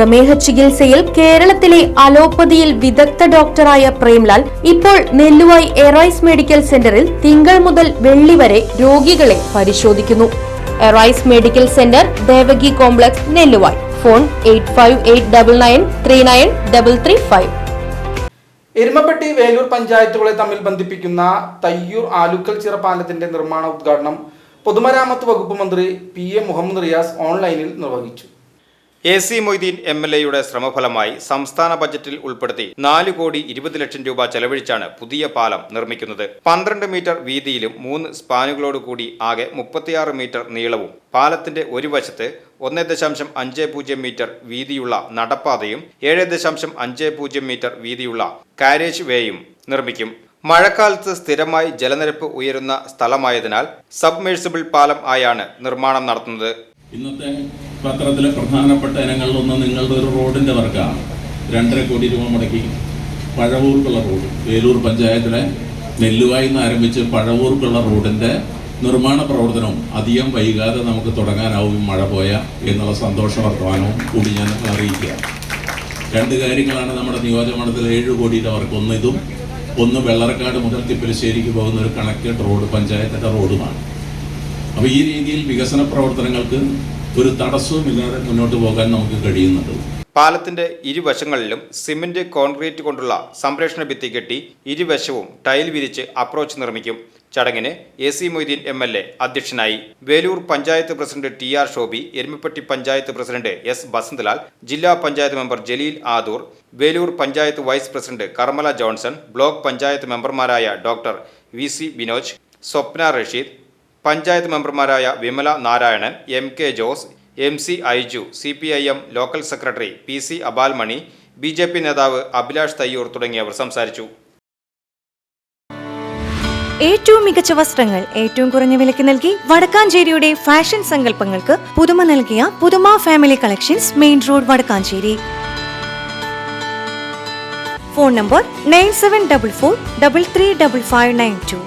പ്രമേഹ ചികിത്സയിൽ കേരളത്തിലെ അലോപ്പതിയിൽ വിദഗ്ധ ഡോക്ടറായ പ്രേംലാൽ ഇപ്പോൾ നെല്ലുവായി എറൈസ് മെഡിക്കൽ സെന്ററിൽ തിങ്കൾ മുതൽ വെള്ളി വരെ രോഗികളെ പരിശോധിക്കുന്നു. Arise medical centre Devaki complex Nelluvai. Phone eight five eight double nine three nine double three five. Erumapetty Velur പഞ്ചായത്തുകളെ തമ്മിൽ ബന്ധിപ്പിക്കുന്ന തയ്യൂർ ആലുക്കൽ ചിറ പാലത്തിന്റെ നിർമ്മാണ ഉദ്ഘാടനം പൊതുമരാമത്ത് വകുപ്പ് മന്ത്രി പി എ മുഹമ്മദ് റിയാസ് ഓൺലൈനിൽ നിർവഹിച്ചു. A C Moideen M L എയുടെ ശ്രമഫലമായി സംസ്ഥാന ബജറ്റിൽ ഉൾപ്പെടുത്തി നാല് കോടി ഇരുപത് ലക്ഷം രൂപ ചെലവഴിച്ചാണ് പുതിയ പാലം നിർമ്മിക്കുന്നത്. പന്ത്രണ്ട് മീറ്റർ വീതിയിലും മൂന്ന് സ്പാനുകളോടുകൂടി ആകെ മുപ്പത്തിയാറ് മീറ്റർ നീളവും പാലത്തിന്റെ ഒരു വശത്ത് ഒന്ന് ദശാംശം അഞ്ച് പൂജ്യം മീറ്റർ വീതിയുള്ള നടപ്പാതയും ഏഴ് ദശാംശം അഞ്ച് പൂജ്യം മീറ്റർ വീതിയുള്ള കാരേജ് വേയും നിർമ്മിക്കും. മഴക്കാലത്ത് സ്ഥിരമായി ജലനിരപ്പ് ഉയരുന്ന സ്ഥലമായതിനാൽ സബ്മേഴ്സിബിൾ പാലം ആയാണ് നിർമ്മാണം നടത്തുന്നത്. ഇന്നത്തെ പത്രത്തിലെ പ്രധാനപ്പെട്ട ഇനങ്ങളിലൊന്ന് നിങ്ങളുടെ ഒരു റോഡിന്റെ വർക്കാണ് രണ്ടര കോടി രൂപ മുടക്കി പഴവൂർക്കുള്ള റോഡ്. വേലൂർ പഞ്ചായത്തിലെ നെല്ലുവായി നിന്ന് ആരംഭിച്ച് പഴവൂർക്കുള്ള റോഡിന്റെ നിർമ്മാണ പ്രവർത്തനവും അധികം വൈകാതെ നമുക്ക് തുടങ്ങാനാവും മഴ പോയ എന്നുള്ള സന്തോഷ വർത്തമാനവും കൂടി ഞാൻ അറിയിക്കുക. രണ്ട് കാര്യങ്ങളാണ് നമ്മുടെ നിയോജകമണ്ഡലത്തിൽ ഏഴ് കോടിയുടെ വർക്ക്. ഒന്ന് ഇതും ഒന്ന് വെള്ളറക്കാട് മുതൽ തിപ്പലശ്ശേരിക്ക് പോകുന്ന ഒരു കണക്റ്റഡ് റോഡ് പഞ്ചായത്തിന്റെ റോഡുമാണ് അപ്പോൾ ഈ രീതിയിൽ വികസന പ്രവർത്തനങ്ങൾക്ക് ഒരു തടസ്സവുമില്ലാതെ മുന്നോട്ട് പോകാൻ നമുക്ക് കഴിയുന്നുണ്ട്. പാലത്തിന്റെ ഇരുവശങ്ങളിലും സിമന്റ് കോൺക്രീറ്റ് കൊണ്ടുള്ള സംരക്ഷണ ഭിത്തി കെട്ടി ഇരുവശവും ടൈൽ വിരിച്ച് അപ്രോച്ച് നിർമ്മിക്കും. ചടങ്ങിന് A C Moideen M L A അധ്യക്ഷനായി Velur panchayat president T R Shobi Erumapetty panchayat president S Basanthalal ജില്ലാ panchayat member Jaleel Adoor Velur panchayat vice president Karmala Johnson block panchayat മെമ്പർമാരായ doctor V C Vinoj Swapna Rasheed panchayat മെമ്പർമാരായ Vimala Narayanan M K Jose M C Aiju C P I M local secretary P C Abalmani B J P നേതാവ് അഭിലാഷ് തയ്യൂർ തുടങ്ങിയവർ സംസാരിച്ചു. ഏറ്റവും മികച്ച വസ്ത്രങ്ങൾ ഏറ്റവും കുറഞ്ഞ വിലയ്ക്ക് നൽകി വടക്കാഞ്ചേരിയുടെ ഫാഷൻ സങ്കല്പങ്ങൾക്ക് പുതുമ നൽകിയ Puthuma family collections main road Vadakkanchery. Phone number nine seven double four double three double five nine two.